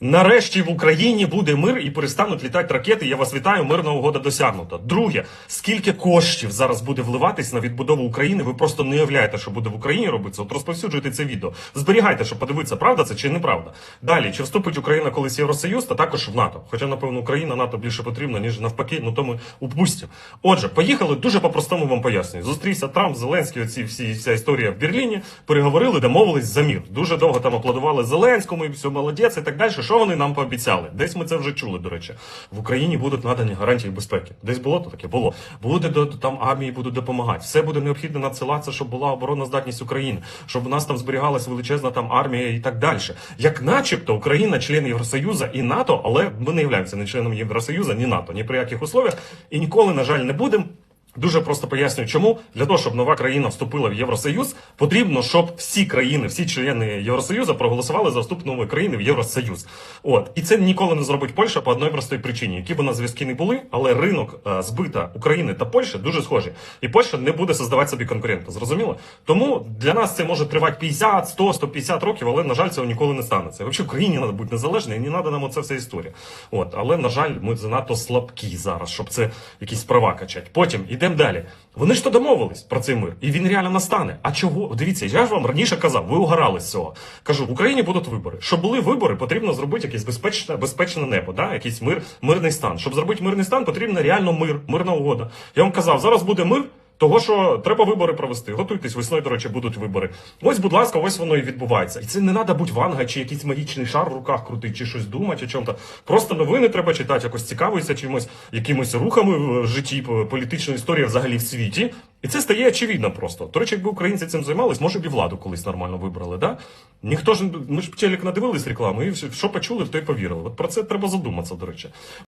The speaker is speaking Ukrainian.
Нарешті в Україні буде мир і перестануть літати ракети. Я вас вітаю. Мирна угода досягнута. Друге, скільки коштів зараз буде вливатись на відбудову України? Ви просто не уявляєте, що буде в Україні робитися. От розповсюджуйте це відео. Зберігайте, щоб подивитися, правда це чи неправда. Далі, чи вступить Україна колись в Євросоюз, та також в НАТО. Хоча, напевно, Україна НАТО більше потрібна, ніж навпаки, ну то ми упустимо. Отже, поїхали дуже по-простому вам пояснюю. Зустрівся Трамп, Зеленський, оці всі вся історія в Берліні. Переговорили, домовились за мір. Дуже довго там аплодували Зеленському, і все молодець і так далі. Що вони нам пообіцяли? Десь ми це вже чули. До речі, в Україні будуть надані гарантії безпеки. Десь було то таке було. Буде до там армії будуть допомагати. Все буде необхідно надсилатися, щоб була обороноздатність України, щоб у нас там зберігалась величезна там армія і так далі. Як, начебто, Україна член Євросоюзу і НАТО, але ми не являємося ні членом Євросоюзу, ні НАТО, ні при яких условіях, і ніколи, на жаль, не будемо. Дуже просто пояснюю, чому для того, щоб нова країна вступила в Євросоюз, потрібно, щоб всі країни, всі члени Євросоюзу проголосували за вступ нової країни в Євросоюз. От і це ніколи не зробить Польща по одній простій причині, які б у нас зв'язки не були, але ринок е, збита України та Польщі дуже схожі, і Польща не буде создавати собі конкурента. Зрозуміло? Тому для нас це може тривати 50, 100, 150 років, але на жаль, цього ніколи не станеться. Взагалі, Україні треба бути незалежною, і не треба нам оце вся історія. От, але на жаль, ми занадто слабкі зараз, щоб це якісь права качати. Потім ідемо далі. Вони ж то домовились про цей мир, і він реально настане. А чого? Дивіться, я ж вам раніше казав, ви угорали з цього. Кажу, в Україні будуть вибори. Щоб були вибори, потрібно зробити якесь безпечне, безпечне небо, да? якийсь мир, мирний стан. Щоб зробити мирний стан, потрібно реально мир, мирна угода. Я вам казав, зараз буде мир. Того, що треба вибори провести. Готуйтесь, весною, до речі, будуть вибори. Ось, будь ласка, ось воно і відбувається. І це не треба бути ванга чи якийсь магічний шар в руках крутити, чи щось думати, о чому-то. Просто новини треба читати, якось цікавитися чимось, якимось рухами в житті, політичної історії взагалі в світі. І це стає очевидно просто. До речі, якби українці цим займались, може б і владу колись нормально вибрали. Да? Ніхто ж ми ж телек надивились рекламу, і що почули, в то й повірили. От про це треба задуматися, до речі.